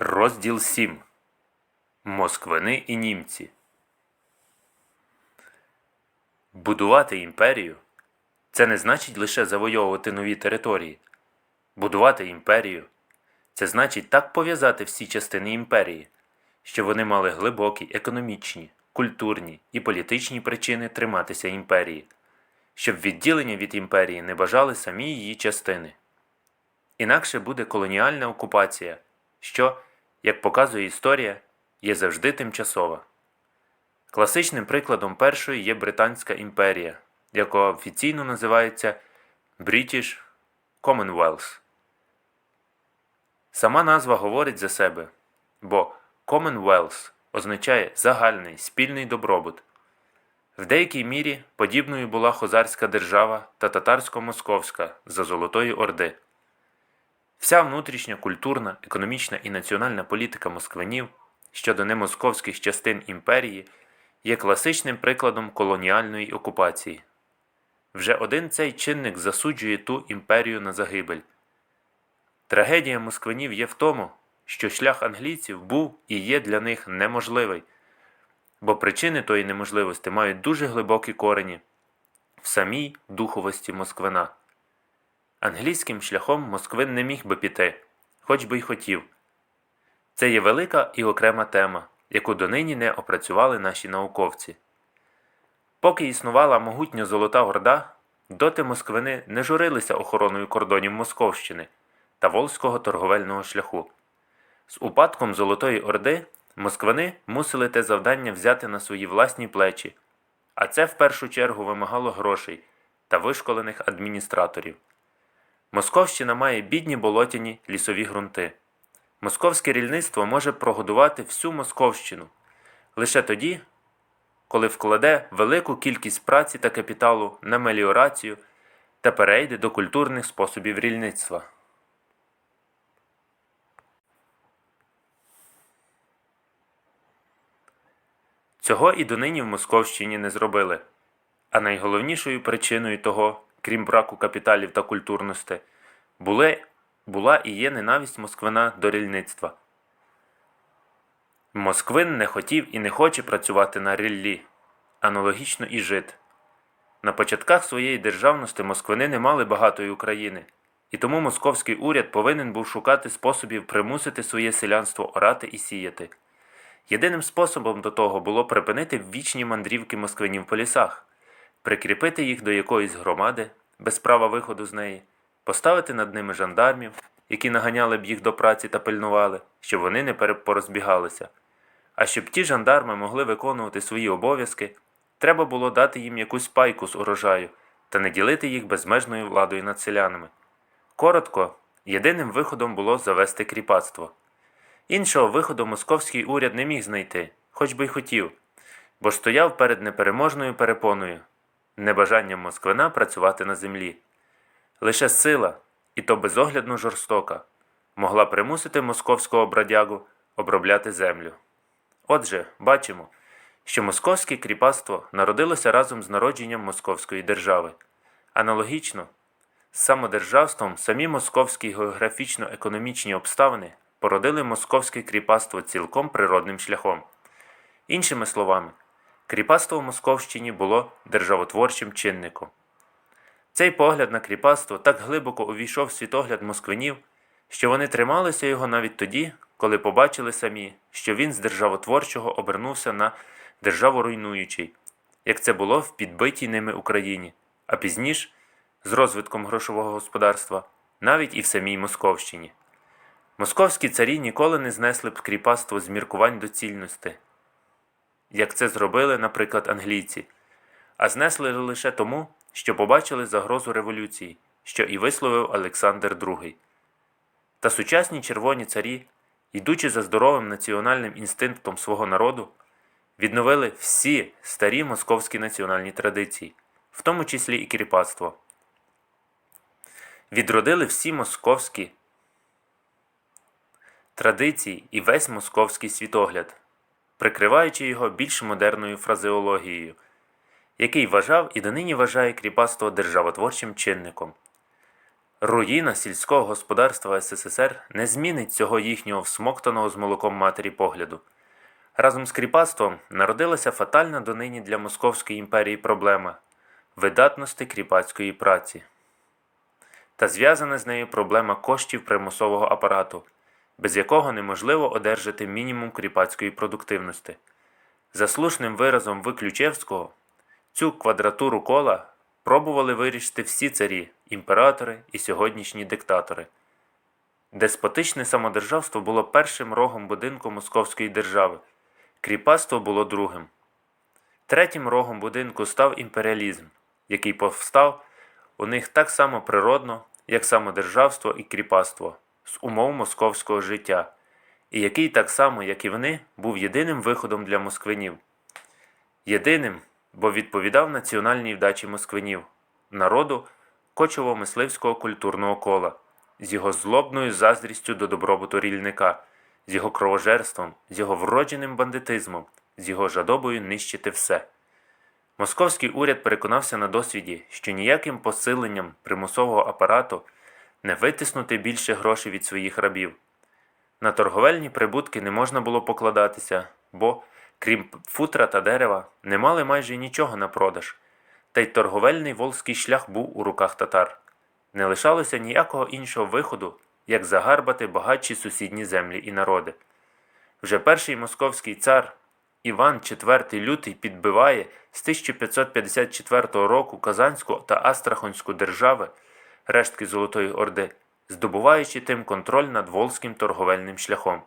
Розділ 7. Москвини і німці. Будувати імперію це не значить лише завойовувати нові території. Будувати імперію це значить так пов'язати всі частини імперії, що вони мали глибокі економічні, культурні і політичні причини триматися імперії, щоб відділення від імперії не бажали самі її частини. Інакше буде колоніальна окупація, що, як показує історія, є завжди тимчасова. Класичним прикладом першої є Британська імперія, яка офіційно називається British Commonwealth. Сама назва говорить за себе, бо Commonwealth означає загальний спільний добробут. В деякій мірі подібною була хозарська держава та татарсько-московська за Золотої Орди. Вся внутрішня культурна, економічна і національна політика москвинів щодо немосковських частин імперії є класичним прикладом колоніальної окупації. Вже один цей чинник засуджує ту імперію на загибель. Трагедія москвинів є в тому, що шлях англійців був і є для них неможливий, бо причини тої неможливості мають дуже глибокі корені в самій духовості москвина. Англійським шляхом Москвин не міг би піти, хоч би й хотів. Це є велика і окрема тема, яку донині не опрацювали наші науковці. Поки існувала могутня Золота Орда, доти москвини не журилися охороною кордонів Московщини та Волзького торговельного шляху. З упадком Золотої Орди москвини мусили те завдання взяти на свої власні плечі, а це в першу чергу вимагало грошей та вишколених адміністраторів. Московщина має бідні болотяні лісові ґрунти. Московське рільництво може прогодувати всю Московщину лише тоді, коли вкладе велику кількість праці та капіталу на меліорацію та перейде до культурних способів рільництва. Цього і донині в Московщині не зробили. А найголовнішою причиною того, крім браку капіталів та культурності, були, була і є ненависть Москвина до рільництва. Москвин не хотів і не хоче працювати на ріллі, аналогічно і жит. На початках своєї державності москвини не мали багатої України, і тому московський уряд повинен був шукати способів примусити своє селянство орати і сіяти. Єдиним способом до того було припинити вічні мандрівки москвинів по лісах, прикріпити їх до якоїсь громади без права виходу з неї, поставити над ними жандармів, які наганяли б їх до праці та пильнували, щоб вони не порозбігалися. А щоб ті жандарми могли виконувати свої обов'язки, треба було дати їм якусь пайку з урожаю та не ділити їх безмежною владою над селянами. Коротко, єдиним виходом було завести кріпацтво. Іншого виходу московський уряд не міг знайти, хоч би й хотів, бо стояв перед непереможною перепоною, небажанням Москвина працювати на землі. Лише сила, і то безоглядно жорстока, могла примусити московського бродягу обробляти землю. Отже, бачимо, що московське кріпацтво народилося разом з народженням Московської держави. Аналогічно, з самодержавством самі московські географічно-економічні обставини породили московське кріпацтво цілком природним шляхом. Іншими словами, кріпацтво в Московщині було державотворчим чинником. Цей погляд на кріпацтво так глибоко увійшов в світогляд москвинів, що вони трималися його навіть тоді, коли побачили самі, що він з державотворчого обернувся на державоруйнуючий, як це було в підбитій ними Україні, а пізніше, з розвитком грошового господарства, навіть і в самій Московщині. Московські царі ніколи не знесли б кріпацтво з міркувань доцільності, як це зробили, наприклад, англійці, а знесли лише тому, що побачили загрозу революції, що і висловив Олександр II. Та сучасні червоні царі, йдучи за здоровим національним інстинктом свого народу, відновили всі старі московські національні традиції, в тому числі і кріпацтво. Відродили всі московські традиції і весь московський світогляд, прикриваючи його більш модерною фразеологією, який вважав і донині вважає кріпацтво державотворчим чинником. Руїна сільського господарства СССР не змінить цього їхнього всмоктаного з молоком матері погляду. Разом з кріпацтвом народилася фатальна донині для Московської імперії проблема видатності кріпацької праці та зв'язана з нею проблема коштів примусового апарату, без якого неможливо одержати мінімум кріпацької продуктивності. За слушним виразом Виключевського, цю квадратуру кола пробували вирішити всі царі, імператори і сьогоднішні диктатори. Деспотичне самодержавство було першим рогом будинку Московської держави, кріпацтво було другим. Третім рогом будинку став імперіалізм, який повстав у них так само природно, як самодержавство і кріпацтво з умов московського життя, і який так само, як і вони, був єдиним виходом для москвинів. Єдиним, бо відповідав національній вдачі москвинів, народу кочово-мисливського культурного кола, з його злобною заздрістю до добробуту рільника, з його кровожерством, з його вродженим бандитизмом, з його жадобою нищити все. Московський уряд переконався на досвіді, що ніяким посиленням примусового апарату не витиснути більше грошей від своїх рабів. На торговельні прибутки не можна було покладатися, бо, крім футра та дерева, не мали майже нічого на продаж, та й торговельний волзький шлях був у руках татар. Не лишалося ніякого іншого виходу, як загарбати багатші сусідні землі і народи. Вже перший московський цар Іван IV Лютий підбиває з 1554 року Казанську та Астраханську держави, рештки Золотої Орди, здобуваючи тим контроль над Волзьким торговельним шляхом.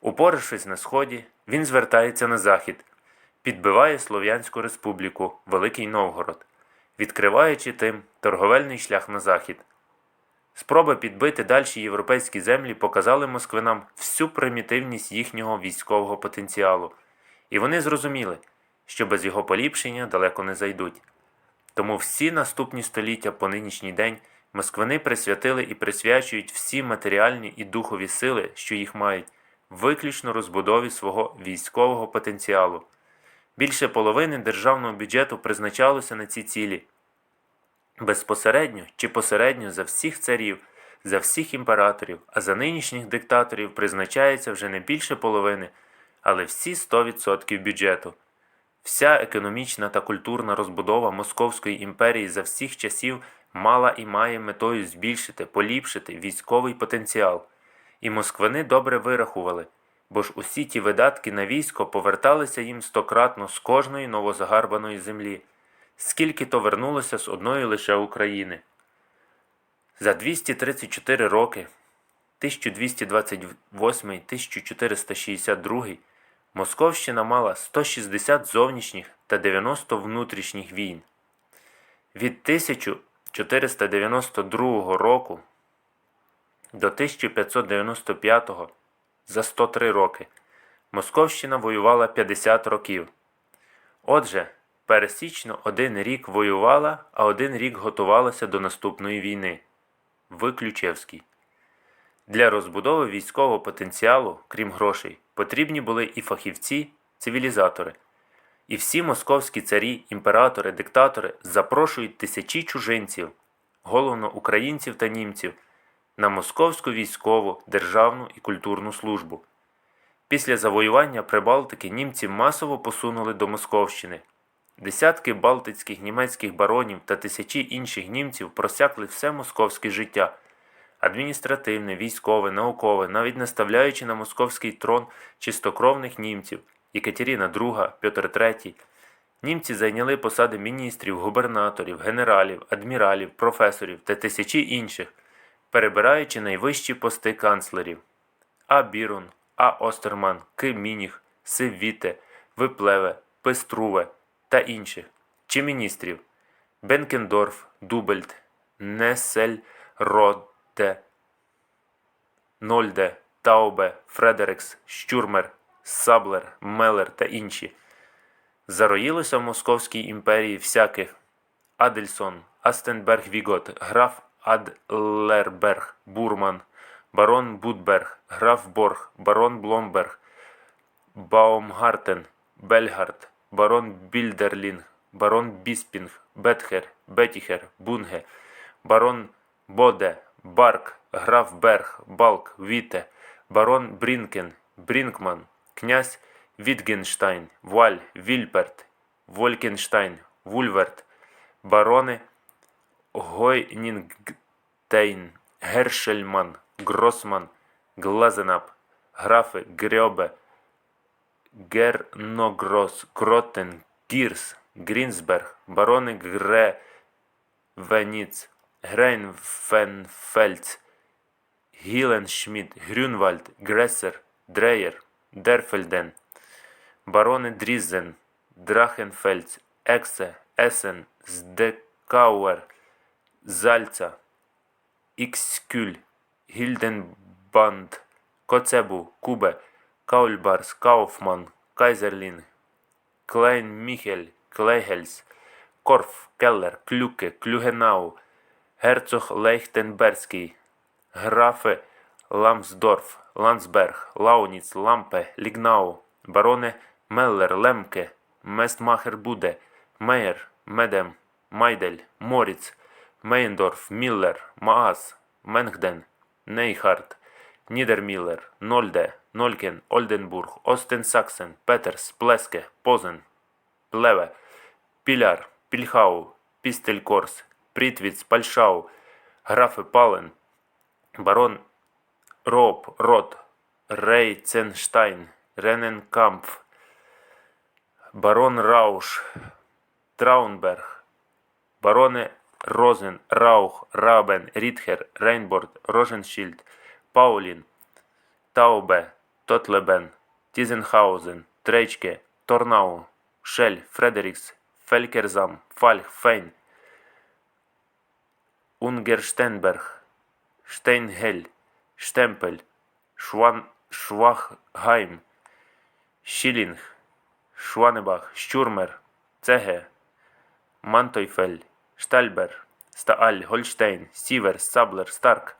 Упорившись на сході, він звертається на захід, підбиває Слов'янську республіку, Великий Новгород, відкриваючи тим торговельний шлях на захід. Спроби підбити дальші європейські землі показали москвинам всю примітивність їхнього військового потенціалу, і вони зрозуміли, що без його поліпшення далеко не зайдуть. Тому всі наступні століття по нинішній день москвини присвятили і присвячують всі матеріальні і духові сили, що їх мають, виключно розбудові свого військового потенціалу. Більше половини державного бюджету призначалося на ці цілі. Безпосередньо чи посередньо за всіх царів, за всіх імператорів, а за нинішніх диктаторів призначається вже не більше половини, але всі 100% бюджету. Вся економічна та культурна розбудова Московської імперії за всіх часів мала і має метою збільшити, поліпшити військовий потенціал. І москвини добре вирахували, бо ж усі ті видатки на військо поверталися їм стократно з кожної новозагарбаної землі, скільки то вернулося з одної лише України. За 234 роки 1228-1462 Московщина мала 160 зовнішніх та 90 внутрішніх війн. Від 1492 року до 1595 за 103 роки Московщина воювала 50 років. Отже, пересічно один рік воювала, а один рік готувалася до наступної війни. Виключевський. Для розбудови військового потенціалу, крім грошей, потрібні були і фахівці, цивілізатори. І всі московські царі, імператори, диктатори запрошують тисячі чужинців, головно українців та німців, на московську військову, державну і культурну службу. Після завоювання Прибалтики німці масово посунули до Московщини. Десятки балтицьких німецьких баронів та тисячі інших німців просякли все московське життя адміністративне, військове, наукове, навіть наставляючи на московський трон чистокровних німців Екатерина II, Петр III. Німці зайняли посади міністрів, губернаторів, генералів, адміралів, професорів та тисячі інших, перебираючи найвищі пости канцлерів А. Бірун, А. Остерман, К. Мініх, С. Виплеве, Пеструве та інших, чи міністрів Бенкендорф, Дубельт, Несель, Родде, Нольде, Таубе, Фредерикс, Щурмер, Саблер, Мелер та інші. Зароїлося в Московській імперії всяких Адельсон, Астенберг Вігот, граф Адлерберг, Бурман, барон Будберг, граф Борг, барон Бломберг, Баумгартен, Бельгард, барон Більдерлінг, барон Біспінг, Бетхер, Бетіхер, Бунге, барон Боде, Барк, граф Берг, Балк, Віте, барон Брінкен, Брінкман, князь Вітгенштайн, Вуаль, Вільперт, Волькенштайн, Вульверт, барони Гойнінгтейн, Гершельман, Гросман, Глазенап, графи Грьобе, Герногрос, Кротен, Гірс, Грінсберг, барони Гре, Веніц, Грейнфенфельц, Гіленшмідт, Грюнвальд, Гресер, Дреєр, Дерфельден, барони Дрізен, Драхенфельц, Ексе, Есен, Здекауер, Зальца, Ікскюль, Гільденбанд, Коцебу, Кубе, Каульбарс, Кауфман, Кайзерлін, Клейн Міхель, Клейгельс, Корф, Келлер, Клюке, Клюгенау, Герцог Лейхтенберзький, графи Ламсдорф, Ландсберг, Лауніц, Лампе, Лігнау, барони Меллер, Лемке, Местмахер Буде, Мейер, Медем, Майдель, Моріц, Мейндорф, Міллер, Маас, Менгден, Нейхард, Нідерміллер, Нольде, Нолькен, Ольденбург, Остенсаксен, Петерс, Плеске, Позен, Плеве, Піляр, Пільхау, Пістелькорс, Прітвіц, Пальшау, графи Пален, барон Роб, Рот, Рейценштайн, Рененкампф, барон Рауш, Траунберг, барони Розен, Раух, Рабен, Рітхер, Рейнборд, Роженшільд, Паулін, Таубе, Тотлебен, Тізенхаузен, Трейчке, Торнау, Шель, Фредерікс, Фелькерзам, Фальх, Фейн, Унгерштенберг, Штейнгель, Штемпель, Шван, Швахгайм, Шілінг, Шванебах, Щурмер, Цеге, Мантойфель, Штальбер, Стааль, Гольштейн, Сівер, Саблер, Старк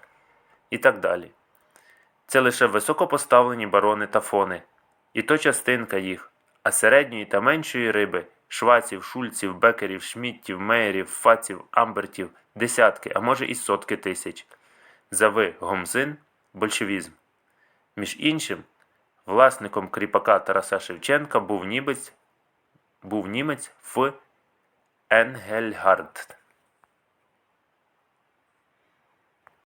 і так далі. Це лише високопоставлені барони та фони, і то частинка їх, а середньої та меншої риби шваців, шульців, бекерів, шміттів, меєрів, фаців, амбертів, десятки, а може і сотки тисяч. Зави гомзин большевізм. Між іншим, власником кріпака Тараса Шевченка був німець, був німець Ф. Енгельгард.